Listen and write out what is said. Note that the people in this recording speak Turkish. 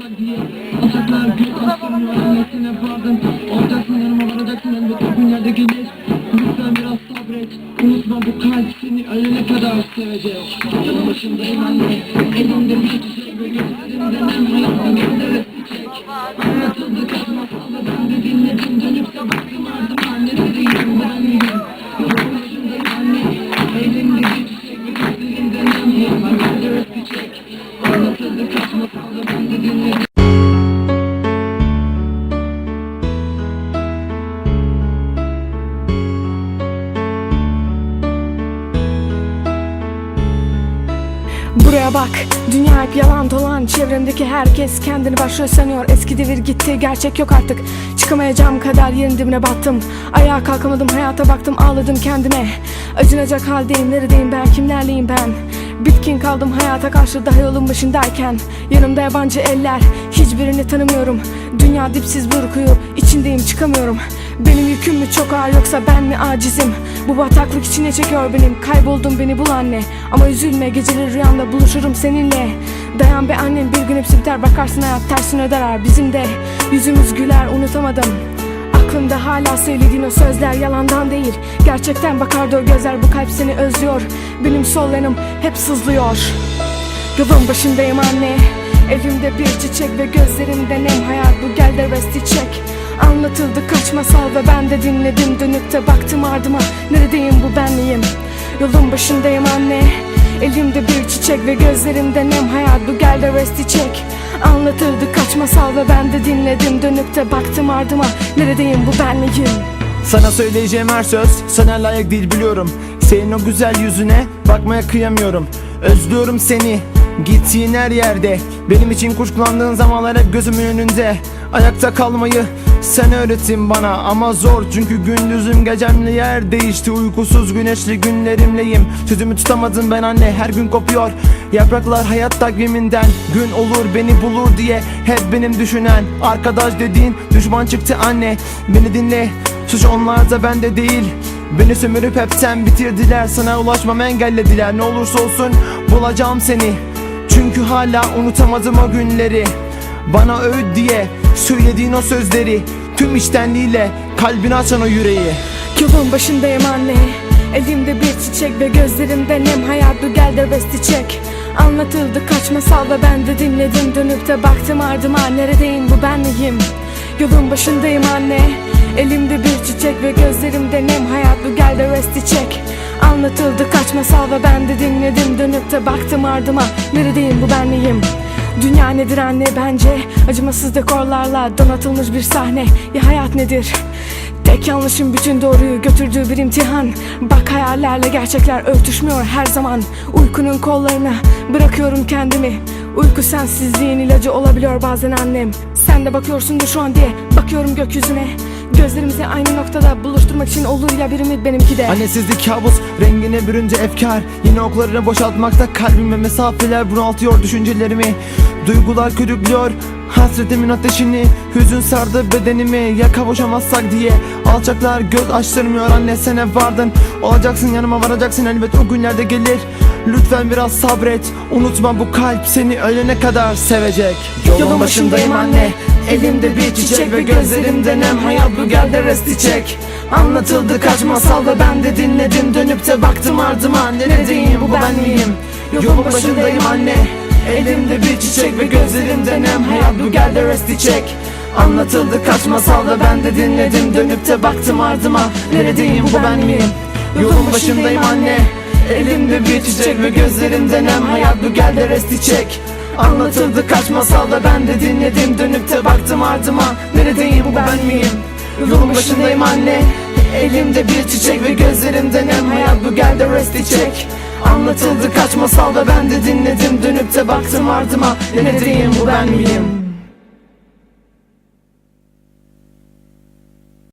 başlasak diye Alacaklar göz açtım öğrenmesine pardon Olacaksın yanıma varacaksın elbet o günlerde gelir Lütfen biraz sabret Unutma bu kalp seni ölene kadar sevecek Yanı başındayım anne Elimde bir çiçek ve gözlerimden hayatın gözleri çiçek Anlatıldı kaç masal ve ben de dinledim Dönüp de baktım ardıma neredeyim ben miyim Bak, dünya hep yalan dolan. Çevremdeki herkes kendini başrol sanıyor. Eski devir gitti, gerçek yok artık. Çıkamayacağım kadar yerin dibine battım Ayağa kalkamadım, hayata baktım, ağladım kendime. Acınacak haldeyim, neredeyim ben, kimlerleyim ben? Bitkin kaldım hayata karşı daha yolun başındayken. Yanımda yabancı eller, hiçbirini tanımıyorum. Dünya dipsiz bir kuyu, içindeyim çıkamıyorum Benim yüküm mü çok ağır yoksa ben mi acizim? Bu bataklık içine çekiyor benim. Kayboldum beni bul anne. Ama üzülme geceleri rüyamda buluşurum seninle. Dayan be annem bir gün hepsi biter. Bakarsın hayat tersine döner bizim de Yüzümüz güler unutamadım. Aklımda hala söylediğin o sözler yalandan değil. Gerçekten bakardı o gözler bu kalp seni özlüyor. Benim sol yanım hep sızlıyor. Yolun başındayım anne. Elimde bir çiçek ve gözlerimde nem. Hayat bu gel de resti çek Anlatıldı kaç masal ve ben de dinledim. Dönüp baktım ardıma. Neredeyim bu ben miyim? Yolun başındayım anne. Elimde bir çiçek ve gözlerimde nem. Hayat bu gel de resti çek Anlatıldı kaç masal ve ben de dinledim. Dönüp baktım ardıma. Neredeyim bu ben miyim? Sana söyleyeceğim her söz sana layık değil biliyorum. Senin o güzel yüzüne bakmaya kıyamıyorum. Özlüyorum seni gittiğin her yerde. Benim için kuşkulandığın zamanlar hep gözümün önünde. Ayakta kalmayı sen öğrettin bana ama zor Çünkü gündüzüm gecemle yer değişti. Uykusuz güneşli günlerimleyim. Sözümü tutamadım ben anne her gün kopuyor. Yapraklar hayat takviminden. Gün olur beni bulur diye Hep benim düşünen Arkadaş dediğin düşman çıktı anne. Beni dinle Suç onlarda bende değil. Beni sömürüp hepten bitirdiler Sana ulaşmam engellediler. Ne olursa olsun bulacağım seni. Çünkü hala unutamadım o günleri Bana öğüt diye söylediğin o sözleri Tüm içtenliğiyle kalbini açan o yüreği. Yolun başındayım anne Elimde bir çiçek ve gözlerimde nem. Hayat bu gel de resti çek Anlatıldı kaç masal ve ben de dinledim. Dönüp de baktım ardıma neredeyim bu ben miyim? Yolun başındayım anne Elimde bir çiçek ve gözlerimde nem. Hayat bu gel de resti çek Anlatıldı. Kaç masal ve ben de dinledim. Dönüp de baktım ardıma. Neredeyim bu ben miyim Dünya nedir anne bence? Acımasız dekorlarla donatılmış bir sahne. Ya hayat nedir? Tek yanlışım bütün doğruyu götürdüğü bir imtihan. Bak hayallerle gerçekler örtüşmüyor her zaman. Uykunun kollarına bırakıyorum kendimi. Uyku sensizliğin ilacı olabiliyor bazen annem. Sen de bakıyorsundur şu an diye bakıyorum gökyüzüne Gözlerimizi aynı noktada buluşturmak için olur ya bir ümit benimki de. Annesizlik kabus rengine bürünce efkar. Yine oklarını boşaltmakta kalbime mesafeler bunaltıyor düşüncelerimi. Duygular körüklüyor hasretimin ateşini. Hüzün sardı bedenimi ya kavuşamazsak diye. Alçaklar göz açtırmıyor anne sen hep vardın. Olacaksın yanıma varacaksın elbet o günlerde gelir. Lütfen biraz sabret Unutma bu kalp seni ölene kadar sevecek. Yolun başındayım anne Elimde bir çiçek ve gözlerimde nem. Hayat bu gel de resti çek Anlatıldı kaç masal ve ben de dinledim. Dönüp de baktım ardıma. Neredeyim bu ben miyim? Yolun başındayım anne. Elimde bir çiçek ve gözlerimde nem. Hayat bu gel de resti çek Anlatıldı kaç masal ve ben de dinledim. Dönüp de baktım ardıma. Neredeyim bu ben miyim? Yolun başındayım anne. Elimde bir çiçek ve gözlerimde nem. Hayat bu gel de resti çek Anlatıldı kaç masal ve ben de dinledim. Dönüp de baktım ardıma Neredeyim bu ben miyim? Yolun başındayım anne Elimde bir çiçek ve gözlerimde nem Hayat? Bu gel de resti çek. Anlatıldı kaç masal ve ben de dinledim. Dönüp de baktım ardıma Neredeyim bu ben miyim